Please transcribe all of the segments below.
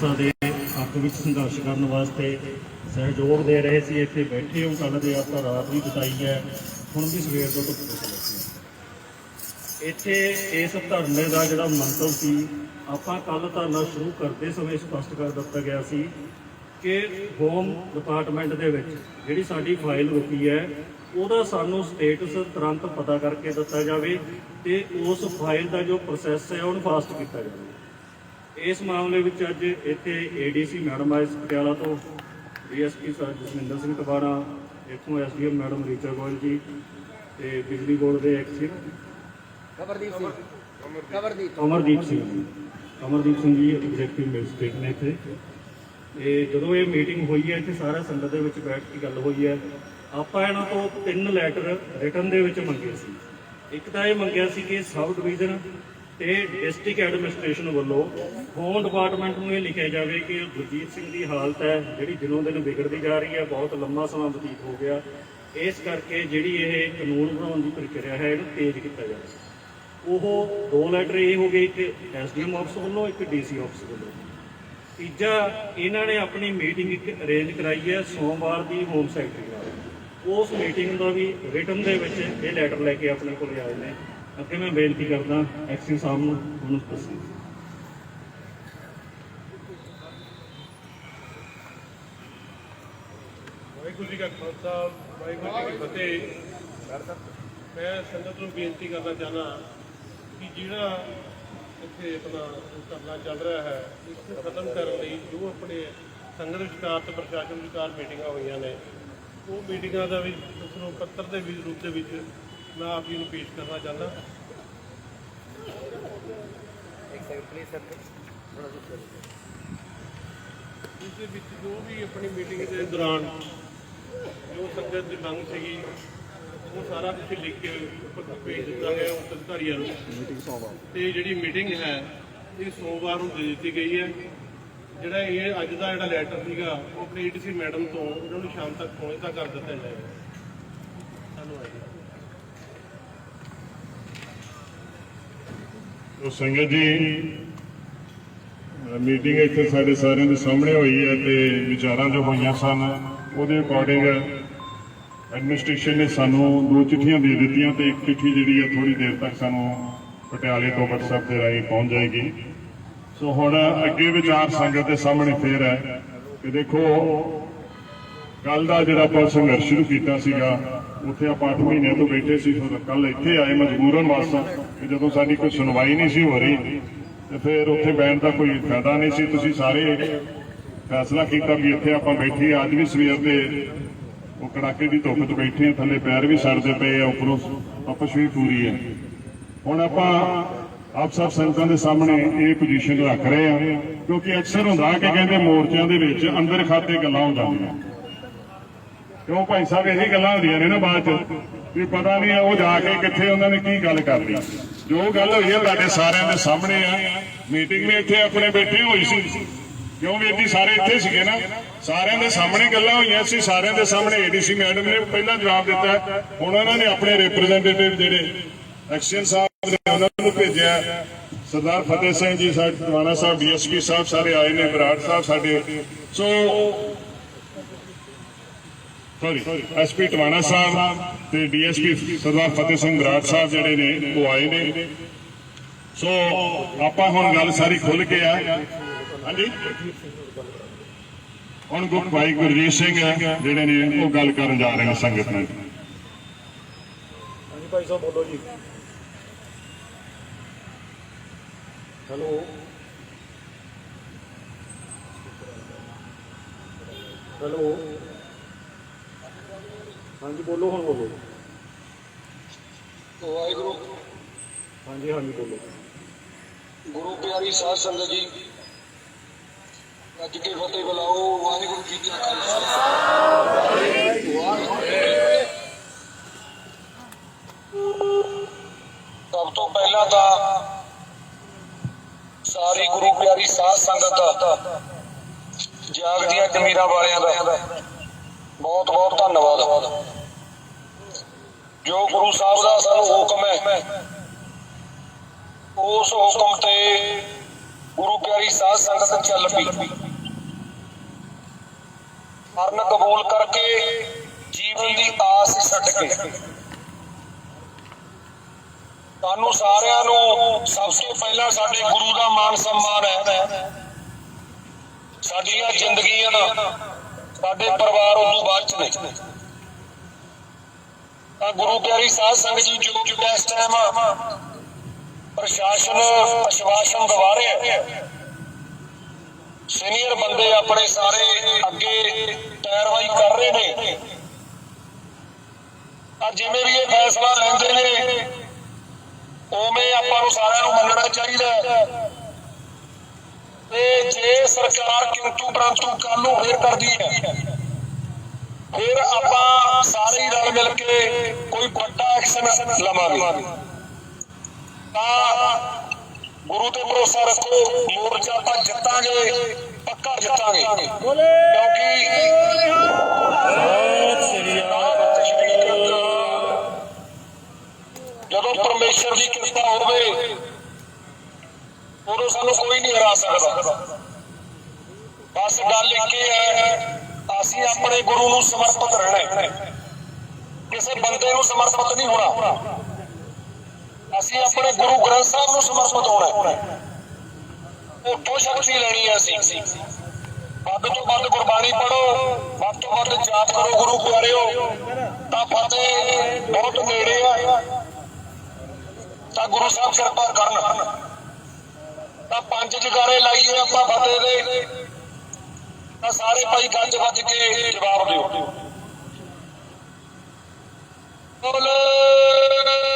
ਸਾਡੇ ਹੱਕ ਵਿੱਚ ਸੰਘਰਸ਼ ਕਰਨ ਵਾਸਤੇ ਸਹਿਯੋਗ ਦੇ ਰਹੇ ਸੀ। ਇੱਥੇ ਬੈਠੇ ਹੋ ਕੱਲ ਦੇ ਆਪਾਂ ਰਾਤ ਵੀ ਬਿਤਾਈ ਹੈ। ਹੁਣ ਵੀ ਸਵੇਰ ਤੋਂ ਧੁੱਪ ਵਿੱਚ ਇੱਥੇ ਇਸ ਧਰਨੇ ਦਾ ਜਿਹੜਾ ਮੰਤਵ ਸੀ, ਆਪਾਂ ਕੱਲ ਧਰਨਾ ਸ਼ੁਰੂ ਕਰਦੇ ਸਮੇਂ ਸਪਸ਼ਟ ਕਰ ਦਿੱਤਾ ਗਿਆ ਸੀ ਕਿ ਹੋਮ ਡਿਪਾਰਟਮੈਂਟ ਦੇ ਵਿੱਚ ਜਿਹੜੀ ਸਾਡੀ ਫਾਈਲ ਰੁਕੀ ਹੈ, ਉਹਦਾ ਸਾਨੂੰ ਸਟੇਟਸ ਤੁਰੰਤ ਪਤਾ ਕਰਕੇ ਦਿੱਤਾ ਜਾਵੇ ਤੇ ਉਸ ਫਾਈਲ ਦਾ ਜੋ ਪ੍ਰੋਸੈਸ ਹੈ, ਉਹਨੂੰ ਫਾਸਟ ਕੀਤਾ ਜਾਵੇ। ਇਸ ਮਾਮਲੇ ਵਿੱਚ ਅੱਜ ਇੱਥੇ ਏਡੀਸੀ ਮੈਡਮ ਆਏ ਪਟਿਆਲਾ ਤੋਂ ਡੀਐਸਪੀ ਸਰ ਜਸਵਿੰਦਰ ਸਿੰਘ ਟਵਾਣਾ ਇੱਥੋਂ ਐਸਡੀਐਮ ਮੈਡਮ ਰੀਚਾ ਗੋਇਲ ਜੀ ਤੇ ਬਿਜਲੀ ਬੋਰਡ ਦੇ ਐਕਸਿਵ ਕਵਰਦੀਪ ਸਿੰਘ। ਕਵਰਦੀਪ। ਅਮਰਦੀਪ ਸਿੰਘ ਜੀ। ਅਮਰਦੀਪ ਸਿੰਘ ਜੀ ਐਗਜ਼ੈਕਟਿਵ ਮੈਜਿਸਟ੍ਰੇਟ ਨੇ ਇੱਥੇ। ਤੇ ਜਦੋਂ ਇਹ ਮੀਟਿੰਗ ਹੋਈ ਹੈ ਇੱਥੇ ਸਾਰਾ ਸੰਗਤ ਦੇ ਵਿੱਚ ਬੈਠ ਕੇ ਗੱਲ ਹੋਈ ਹੈ। ਆਪਾਂ ਇਹਨਾਂ ਤੋਂ ਤਿੰਨ ਲੈਟਰ ਰਿਟਨ ਦੇ ਵਿੱਚ ਮੰਗੇ ਸੀ। ਇੱਕ ਤਾਂ ਇਹ ਮੰਗਿਆ ਸੀ ਕਿ ਸਬ ਡਿਵੀਜ਼ਨ ਤੇ ਡਿਸਟ੍ਰਿਕਟ ਐਡਮਿਨਿਸਟ੍ਰੇਸ਼ਨ ਵੱਲੋਂ ਹੋਮ ਡਿਪਾਰਟਮੈਂਟ ਨੂੰ ਇਹ ਲਿਖਿਆ ਜਾਵੇ ਕਿ ਗੁਰਜੀਤ ਸਿੰਘ ਦੀ ਹਾਲਤ ਹੈ, ਜਿਹੜੀ ਦਿਨੋਂ ਦਿਨ ਵਿਗੜਦੀ ਜਾ ਰਹੀ ਹੈ, ਬਹੁਤ ਲੰਮਾ ਸਮਾਂ ਬਤੀਤ ਹੋ ਗਿਆ। ਇਸ ਕਰਕੇ ਜਿਹੜੀ ਇਹ ਕਾਨੂੰਨ ਬਣਾਉਣ ਦੀ ਪ੍ਰਕਿਰਿਆ ਹੈ, ਇਹਨੂੰ ਤੇਜ਼ ਕੀਤਾ ਜਾਵੇ ਉਹ ਦੋ ਲੈਟਰ ਇਹ ਹੋ ਗਏ, ਇੱਕ ਐਸਡੀਐਮ ਆਫਿਸ ਵੱਲੋਂ, ਇੱਕ ਡੀਸੀ ਆਫਿਸ ਵੱਲੋਂ। ਤੀਜਾ, ਇਹਨਾਂ ਨੇ ਆਪਣੀ ਮੀਟਿੰਗ ਇੱਕ ਅਰੇਂਜ ਕਰਾਈ ਹੈ ਸੋਮਵਾਰ ਦੀ ਹੋਮ ਸੈਕਟਰੀ ਨਾਲ। ਉਸ ਮੀਟਿੰਗ ਦਾ ਵੀ ਰਿਟਨ ਦੇ ਵਿੱਚ ਇਹ ਲੈਟਰ ਲੈ ਕੇ ਆਪਣੇ ਕੋਲ ਆਏ ਨੇ। ਅੱਗੇ ਮੈਂ ਬੇਨਤੀ ਕਰਦਾ, ਐਕਸ਼ਨ ਸਾਹਿਬ ਨੂੰ, ਉਹਨੂੰ ਦੱਸੋ। ਵਾਹਿਗੁਰੂ ਜੀ ਕਾ ਖਾਲਸਾ, ਵਾਹਿਗੁਰੂ ਜੀ ਕੀ ਫਤਿਹ। ਮੈਂ ਸੰਗਤ ਨੂੰ ਬੇਨਤੀ ਕਰਨਾ ਚਾਹਨਾ ਕਿ ਜਿਹੜਾ ਇੱਥੇ ਆਪਣਾ ਧਰਨਾ ਚੱਲ ਰਿਹਾ ਹੈ, ਇਸ ਨੂੰ ਖਤਮ ਕਰਨ ਲਈ ਜੋ ਆਪਣੇ ਸੰਗਤ ਵਿਚਕਾਰ ਤੇ ਪ੍ਰਸ਼ਾਸਨ ਵਿਚਕਾਰ ਮੀਟਿੰਗਾਂ ਹੋਈਆਂ ਨੇ, ਉਹ ਮੀਟਿੰਗਾਂ ਦਾ ਵੀ ਉਸ ਨੂੰ ਪੱਤਰ ਦੇ ਰੂਪ ਦੇ ਵਿੱਚ ਮੈਂ ਆਪ ਜੀ ਨੂੰ ਪੇਸ਼ ਕਰਨਾ ਚਾਹੁੰਦਾ। ਇੱਕ ਸੈਕਿੰਡ ਪਲੀਜ਼ ਸਰ ਇਸ ਦੇ ਵਿੱਚ ਜੋ ਵੀ ਆਪਣੀ ਮੀਟਿੰਗ ਦੇ ਦੌਰਾਨ ਜੋ ਸੰਗਤ ਦੀ ਮੰਗ ਸੀਗੀ ਉਹ ਸਾਰਾ ਕੁਝ ਲਿਖ ਕੇ ਉੱਪਰ ਭੇਜ ਦਿੱਤਾ ਗਿਆ ਉਸ ਅਧਿਕਾਰੀਆਂ ਨੂੰ। ਤੇ ਜਿਹੜੀ ਮੀਟਿੰਗ ਹੈ ਇਹ ਸੋਮਵਾਰ ਨੂੰ ਦੇ ਦਿੱਤੀ ਗਈ ਹੈ। ਜਿਹੜਾ ਇਹ ਅੱਜ ਦਾ ਜਿਹੜਾ ਲੈਟਰ ਸੀਗਾ ਉਹ ਆਪਣੇ ਏਡੀਸੀ ਮੈਡਮ ਤੋਂ ਇਹਨਾਂ ਨੂੰ ਸ਼ਾਮ ਤੱਕ ਪਹੁੰਚਦਾ ਕਰ ਦਿੱਤਾ ਜਾਏਗਾ। ਧੰਨਵਾਦ ਜੀ ਸੰਗਤ ਜੀ ਮੀਟਿੰਗ ਇੱਥੇ ਸਾਡੇ ਸਾਰਿਆਂ ਦੇ ਸਾਹਮਣੇ ਹੋਈ ਹੈ ਤੇ ਵਿਚਾਰਾਂ ਜੋ ਹੋਈਆਂ ਸਨ, ਉਹਦੇ ਅਕੋਰਡਿੰਗ ਐਡਮਿਨਿਸਟ੍ਰੇਸ਼ਨ ਨੇ ਸਾਨੂੰ ਦੋ ਚਿੱਠੀਆਂ ਦੇ ਦਿੱਤੀਆਂ ਤੇ ਇੱਕ ਚਿੱਠੀ ਜਿਹੜੀ ਹੈ ਥੋੜੀ ਦੇਰ ਤੱਕ ਸਾਨੂੰ ਪਟਿਆਲੇ ਤੋਂ WhatsApp ਦੇ ਰਾਹੀਂ ਪਹੁੰਚ ਜਾਏਗੀ। ਸੋ ਹੁਣ ਅੱਗੇ ਵਿਚਾਰ ਸੰਗਤ ਦੇ ਸਾਹਮਣੇ ਫੇਰ ਹੈ ਕਿ ਦੇਖੋ ਕੱਲ ਦਾ ਜਿਹੜਾ ਆਪਾਂ ਸੰਘਰਸ਼ ਸ਼ੁਰੂ ਕੀਤਾ ਸੀਗਾ ਉੱਥੇ ਆਪਾਂ 8 ਮਹੀਨਿਆਂ ਤੋਂ ਬੈਠੇ ਸੀ ਕੱਲ ਇੱਥੇ ਆਏ ਮਜਬੂਰਨ ਵਾਸਤੇ ਕਿ ਜਦੋਂ ਸਾਡੀ ਕੋਈ ਸੁਣਵਾਈ ਨਹੀਂ ਸੀ ਹੋ ਰਹੀ, ਤੇ ਫਿਰ ਉੱਥੇ ਬੈਠਣ ਦਾ ਕੋਈ ਫਾਇਦਾ ਨਹੀਂ ਸੀ। ਤੁਸੀਂ ਸਾਰੇ ਫੈਸਲਾ ਕੀਤਾ ਵੀ ਇੱਥੇ ਆਪਾਂ ਬੈਠੇ ਅੱਜ ਵੀ ਸਵੇਰ ਦੇ ਉਹ ਕੜਾਕੇ ਦੀ ਧੁੱਪ 'ਚ ਬੈਠੇ ਆ ਥੱਲੇ ਪੈਰ ਵੀ ਸੜਦੇ ਪਏ ਆ, ਉੱਪਰੋਂ ਆਪਸ ਵੀ ਪੂਰੀ ਹੈ। ਹੁਣ ਆਪਾਂ ਆਪ ਸਭ ਸੰਗਤਾਂ ਦੇ ਸਾਹਮਣੇ ਇਹ ਪੋਜੀਸ਼ਨ ਰੱਖ ਰਹੇ ਆ ਕਿਉਂਕਿ ਅਕਸਰ ਹੁੰਦਾ ਕਿ ਕਹਿੰਦੇ ਮੋਰਚਿਆਂ ਦੇ ਵਿੱਚ ਅੰਦਰ ਖਾਤੇ ਗੱਲਾਂ ਹੋ ਜਾਂਦੀਆਂ। ਕਿਉਂ ਭਾਈ ਸਾਹਿਬ, ਇਹੀ ਗੱਲਾਂ ਹੁੰਦੀਆਂ ਨੇ ਨਾ ਬਾਅਦ ਚ। ਵੀ ਪਤਾ ਨਹੀਂ ਉਹ ਜਾ ਕੇ ਕਿੱਥੇ ਉਹਨਾਂ ਨੇ ਕੀ ਗੱਲ ਕਰ ਲਈ ਜੋ ਗੱਲ ਹੋਈ ਹੈ ਤੁਹਾਡੇ ਸਾਰਿਆਂ ਦੇ ਸਾਹਮਣੇ ਆ। ਮੀਟਿੰਗ ਵੀ ਇੱਥੇ ਆਪਣੇ ਬੈਠੇ ਹੋਈ ਸੀ। ਕਿਉਂ ਵੀਰ ਜੀ ਸਾਰੇ ਇੱਥੇ ਸੀਗੇ ਨਾ? ਸਾਰਿਆਂ ਦੇ ਸਾਹਮਣੇ ਗੱਲਾਂ ਹੋਈਆਂ ਸੀ, ਸਾਰਿਆਂ ਦੇ ਸਾਹਮਣੇ ਏਡੀਸੀ ਮੈਡਮ ਨੇ ਪਹਿਲਾਂ ਜਵਾਬ ਦਿੱਤਾ। ਹੁਣ ਉਹਨਾਂ ਨੇ ਆਪਣੇ ਰਿਪਰੈਜ਼ੈਂਟੇਟਿਵ ਜਿਹੜੇ ਐਕਸ਼ਨ ਸਾਹਿਬ ਨੇ ਉਹਨਾਂ ਨੂੰ ਭੇਜਿਆ। ਸਰਦਾਰ ਫਤਿਹ ਸਿੰਘ ਜੀ ਸਾਡੇ ਟਵਾਣਾ ਸਾਹਿਬ ਡੀਐਸਪੀ ਸਾਹਿਬ ਸਾਰੇ ਆਏ ਨੇ ਬਰਾੜ ਸਾਹਿਬ ਸਾਡੇ। ਸੋ ਸੌਰੀ ਐਸਪੀ ਟਵਾਣਾ ਸਾਹਿਬ ਤੇ ਡੀਐਸਪੀ ਸਰਦਾਰ ਫਤਿਹ ਸਿੰਘ ਬਰਾੜ ਸਾਹਿਬ ਜਿਹੜੇ ਨੇ, ਉਹ ਆਏ ਨੇ। ਸੋ, ਆਪਾਂ ਹੁਣ ਗੱਲ ਸਾਰੀ ਖੁੱਲ ਕੇ ਆ। ਹਾਂਜੀ? ਹੁਣ ਗੁਰ ਭਾਈ ਗੁਰਜੀਤ ਸਿੰਘ ਜਿਹੜੇ ਨੇ, ਉਹ ਗੱਲ ਕਰਨ ਜਾ ਰਹੇ ਨੇ ਸੰਗਤ ਨਾਲ। ਹਾਂਜੀ ਭਾਈ ਸਾਹਿਬ, ਬੋਲੋ ਜੀ। ਹੈਲੋ। ਹੈਲੋ। ਹਾਂਜੀ ਬੋਲੋ ਹੁਣ ਬੋਲੋ। ਵਾਹਿਗੁਰੂ। ਹਾਂਜੀ ਹਾਂਜੀ ਬੋਲੋ। ਗੁਰੂ ਪਿਆਰੀ ਸਾਧ ਸੰਗਤ ਜੀ ਅੱਜ ਕੇ ਫਤਿਹ ਬੁਲਾਓ ਵਾਹਿਗੁਰੂ ਜੀ ਕਾ ਖਾਲਸਾ। ਸਭ ਤੋਂ ਪਹਿਲਾਂ ਤਾਂ ਸਾਰੀ ਗੁਰੂ ਪਿਆਰੀ ਸਾਧ ਸੰਗਤ ਦਾ ਜਾਗਦੀਆਂ ਜ਼ਮੀਰਾਂ ਵਾਲਿਆਂ ਦਾ ਬਹੁਤ ਬਹੁਤ ਧੰਨਵਾਦ। ਜੋ ਗੁਰੂ ਸਾਹਿਬ ਦਾ ਸਾਨੂੰ ਹੁਕਮ ਹੈ, ਉਸ ਹੁਕਮ ਤੇ ਗੁਰੂ ਪਿਆਰੀ ਸਾਧ ਸੰਗਤ ਚੱਲ ਪਈ। ਮਰਨ ਕਬੂਲ ਕਰਕੇ ਜੀਵਨ ਦੀ ਆਸ ਛੱਡ ਕੇ। ਤੁਹਾਨੂੰ ਸਾਰਿਆਂ ਨੂੰ ਸਭ ਤੋਂ ਪਹਿਲਾਂ ਸਾਡੇ ਗੁਰੂ ਦਾ ਮਾਨ ਸਨਮਾਨ ਹੈ। ਸਾਡੀਆਂ ਜ਼ਿੰਦਗੀਆਂ, ਸਾਡੇ ਪਰਿਵਾਰ ਉਦੋਂ ਬਾਅਦ ਚ ਨੇ। ਤਾਂ ਗੁਰੂ ਪਿਆਰੀ ਸਾਧ ਸੰਗਤ ਜੀ ਜੋ ਜੋ ਇਸ ਟਾਈਮ ਪ੍ਰਸ਼ਾਸਨ ਅਸ਼ਵਾਸਨ ਦਵਾ ਰਿਹਾ ਹੈ ਸੀਨੀਅਰ ਬੰਦੇ ਆਪਣੇ ਸਾਰੇ ਅੱਗੇ ਪੈਰਵਾਈ ਕਰ ਰਹੇ ਨੇ। ਆ ਜਿਵੇਂ ਵੀ ਇਹ ਫੈਸਲਾ ਲੈਂਦੇ ਨੇ, ਉਵੇਂ ਆਪਾਂ ਨੂੰ ਸਾਰਿਆਂ ਨੂੰ ਮੰਨਣਾ ਚਾਹੀਦਾ ਤੇ ਜੇ ਸਰਕਾਰ ਕਿੰਤੂ ਪਰੰਤੂ ਕੱਲ ਨੂੰ ਫੇਰ ਕਰਦੀ ਹੈ ਫਿਰ ਆਪਾਂ ਸਾਰੇ ਰਲ ਮਿਲ ਕੇ ਕੋਈ ਵੱਡਾ ਐਕਸ਼ਨ ਲਵਾਂਗੇ। ਤਾਂ ਗੁਰੂ ਤੇ ਭਰੋਸਾ ਰੱਖੋ ਮੋਰਚਾ ਆਪਾਂ ਜਿੱਤਾਂਗੇ ਪੱਕਾ ਜਿੱਤਾਂਗੇ। ਕਿਉਂਕਿ ਜਦੋਂ ਪਰਮੇਸ਼ਰ ਦੀ ਕਿਰਪਾ ਹੋਵੇ ਉਦੋਂ ਸਾਨੂੰ ਕੋਈ ਨਹੀਂ ਹਰਾ ਸਕਦਾ। ਬਸ ਗੱਲ ਇੱਕ ਹੀ ਹੈ ਅਸੀਂ ਆਪਣੇ ਗੁਰੂ ਨੂੰ ਸਮਰਪਿਤ ਰਹਿਣਾ ਹੈ। ਕਿਸੇ ਬੰਦੇ ਨੂੰ ਸਮਰਪਿਤ ਨਹੀਂ ਹੋਣਾ। ਅਸੀਂ ਆਪਣੇ ਗੁਰੂ ਗ੍ਰੰਥ ਸਾਹਿਬ ਨੂੰ ਸਮਰਪਿਤ ਹੋਣਾ ਹੈ। ਉੱਥੋਂ ਸ਼ਕਤੀ ਲੈਣੀ ਹੈ ਅਸੀਂ। ਵੱਧ ਤੋਂ ਵੱਧ ਗੁਰਬਾਣੀ ਪੜੋ ਵੱਧ ਤੋਂ ਵੱਧ ਜਾਪ ਕਰੋ ਗੁਰੂ ਪਿਆਰਿਓ। ਤਾਂ ਫਤਿਹ ਬਹੁਤ ਨੇੜੇ ਆ। ਤਾਂ ਗੁਰੂ ਸਾਹਿਬ ਕਿਰਪਾ ਕਰਨ। ਤਾਂ ਪੰਜ ਜਗਾਰੇ ਲਾਈਏ ਆਪਾਂ ਫਤਿਹ ਦੇ। ਤਾਂ ਸਾਰੇ ਭਾਈ ਗੱਜ ਵੱਜ ਕੇ ਜਵਾਬ ਦਿਓ। ਬੋਲੇ।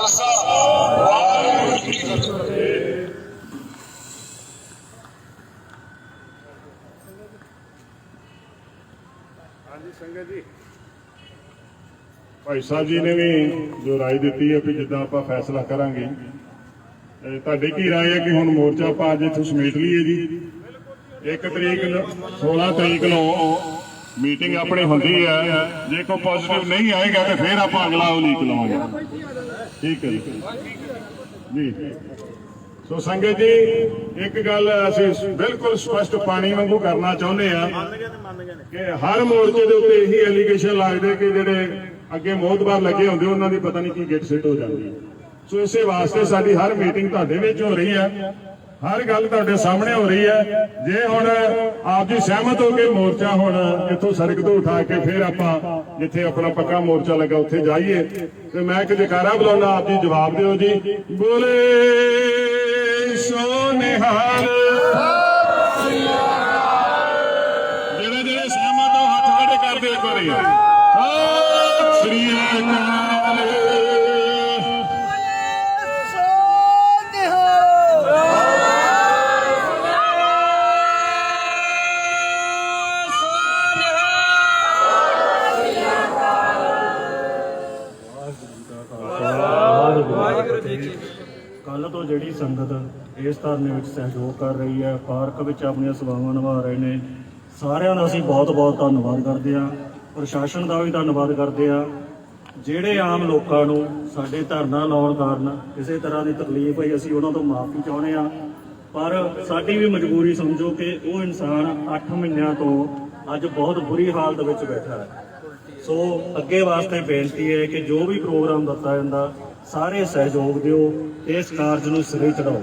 ਖਾਲਸਾ, ਵਾਹਿਗੁਰੂ ਜੀ ਕੀ ਫਤਿਹ। ਭਾਈ ਸਾਹਿਬ ਜੀ ਨੇ ਵੀ ਜੋ ਰਾਏ ਦਿੱਤੀ ਹੈ ਕਿ ਜਿੱਦਾਂ ਆਪਾਂ ਫੈਸਲਾ ਕਰਾਂਗੇ ਤੁਹਾਡੀ ਕੀ ਰਾਏ ਹੈ ਕਿ ਹੁਣ ਮੋਰਚਾ ਆਪਾਂ ਅੱਜ ਇੱਥੋਂ ਸਮੇਟ ਲਈਏ ਜੀ? ਇੱਕ ਤਰੀਕ ਨੂੰ 16 ਤਰੀਕ ਨੂੰ ਮੀਟਿੰਗ ਆਪਣੀ ਹੁੰਦੀ ਹੈ। ਜੇ ਕੋਈ ਪੋਜ਼ਿਟਿਵ ਨਹੀਂ ਆਏਗਾ ਤੇ ਫਿਰ ਆਪਾਂ ਅਗਲਾ ਉਹ ਲਵਾਂਗੇ। ਠੀਕ ਹੈ ਜੀ। ਸੋ ਸੰਗਤ ਜੀ, ਇੱਕ ਗੱਲ ਅਸੀਂ ਬਿਲਕੁਲ ਸਪਸ਼ਟ ਪਾਣੀ ਵਾਂਗੂ ਕਰਨਾ ਚਾਹੁੰਦੇ ਆ ਕਿ ਹਰ ਮੋਰਚੇ ਦੇ ਉੱਤੇ ਇਹੀ ਐਲੀਗੇਸ਼ਨ ਲੱਗਦੇ ਕਿ ਜਿਹੜੇ ਅੱਗੇ ਮੋਹਤਬਾਰ ਲੱਗੇ ਹੁੰਦੇ, ਉਹਨਾਂ ਦੀ ਪਤਾ ਨਹੀਂ ਕੀ ਗਿੱਟ ਸਿੱਟ ਹੋ ਜਾਂਦੀ ਸੋ ਇਸੇ ਵਾਸਤੇ ਸਾਡੀ ਹਰ ਮੀਟਿੰਗ ਤੁਹਾਡੇ ਵਿੱਚ ਹੋ ਰਹੀ ਹੈ। ਹਰ ਗੱਲ ਤੁਹਾਡੇ ਸਾਹਮਣੇ ਹੋ ਰਹੀ ਹੈ। ਜੇ ਹੁਣ ਆਪ ਜੀ ਸਹਿਮਤ ਹੋ ਕੇ ਮੋਰਚਾ ਹੁਣ ਇੱਥੋਂ ਸੜਕ ਤੋਂ ਉਠਾ ਕੇ ਫਿਰ ਆਪਾਂ ਜਿੱਥੇ ਆਪਣਾ ਪੱਕਾ ਮੋਰਚਾ ਲੱਗਾ ਉੱਥੇ ਜਾਈਏ। ਤੇ ਮੈਂ ਇੱਕ ਜਕਾਰਾ ਬੁਲਾਉਣਾ, ਆਪ ਜੀ ਜਵਾਬ ਦਿਓ ਜੀ। ਬੋਲੇ ਸੋ ਨਿਹਾਲ ਵਿੱਚ ਸਹਿਯੋਗ ਕਰ ਰਹੀ ਹੈ, ਪਾਰਕ ਵਿੱਚ ਆਪਣੀਆਂ ਸੇਵਾਵਾਂ ਨਿਭਾ ਰਹੇ ਨੇ। ਸਾਰਿਆਂ ਦਾ ਅਸੀਂ ਬਹੁਤ-ਬਹੁਤ ਧੰਨਵਾਦ ਕਰਦੇ ਹਾਂ। ਪ੍ਰਸ਼ਾਸਨ ਦਾ ਵੀ ਧੰਨਵਾਦ ਕਰਦੇ ਹਾਂ। ਜਿਹੜੇ ਆਮ ਲੋਕਾਂ ਨੂੰ ਸਾਡੇ ਧਰਨਾ ਲਾਉਣ ਕਾਰਨ ਕਿਸੇ ਤਰ੍ਹਾਂ ਦੀ ਤਕਲੀਫ ਹੋਈ, ਅਸੀਂ ਉਹਨਾਂ ਤੋਂ ਮਾਫੀ ਚਾਹੁੰਦੇ ਹਾਂ। ਪਰ ਸਾਡੀ ਵੀ ਮਜਬੂਰੀ ਸਮਝੋ ਕਿ ਉਹ ਇਨਸਾਨ 8 ਮਹੀਨਿਆਂ ਤੋਂ ਅੱਜ ਬਹੁਤ ਬੁਰੀ ਹਾਲਤ ਵਿੱਚ ਬੈਠਾ ਹੈ। ਸੋ ਅੱਗੇ ਵਾਸਤੇ ਬੇਨਤੀ ਹੈ ਕਿ ਜੋ ਵੀ ਪ੍ਰੋਗਰਾਮ ਦਿੱਤਾ ਜਾਂਦਾ, ਸਾਰੇ ਸਹਿਯੋਗ ਦਿਓ। ਇਸ ਕਾਰਜ ਨੂੰ ਸਿਰੇ ਚੜਾਓ।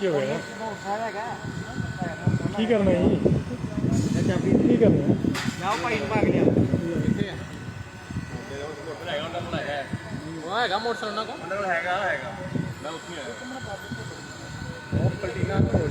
ਗਿਆ? ਕੀ ਕਰਨਾ ਹੈ ਕੀ ਕਰਨਾ? ਜਾਓ ਭਾਈ ਨੂੰ ਭਾਗ ਲਿਆ। ਕਿੱਥੇ ਆ ਉਹ ਹੈਗਾ ਮੋਟਰਸਾਈਕਲ ਉਹਨਾਂ ਕੋਲ? ਉਹਨਾਂ ਕੋਲ ਹੈਗਾ ਹੈਗਾ। ਮੈਂ ਉੱਥੇ ਆਇਆ। ਉਹ ਪਲਟੀਨਾ ਕੋਲ।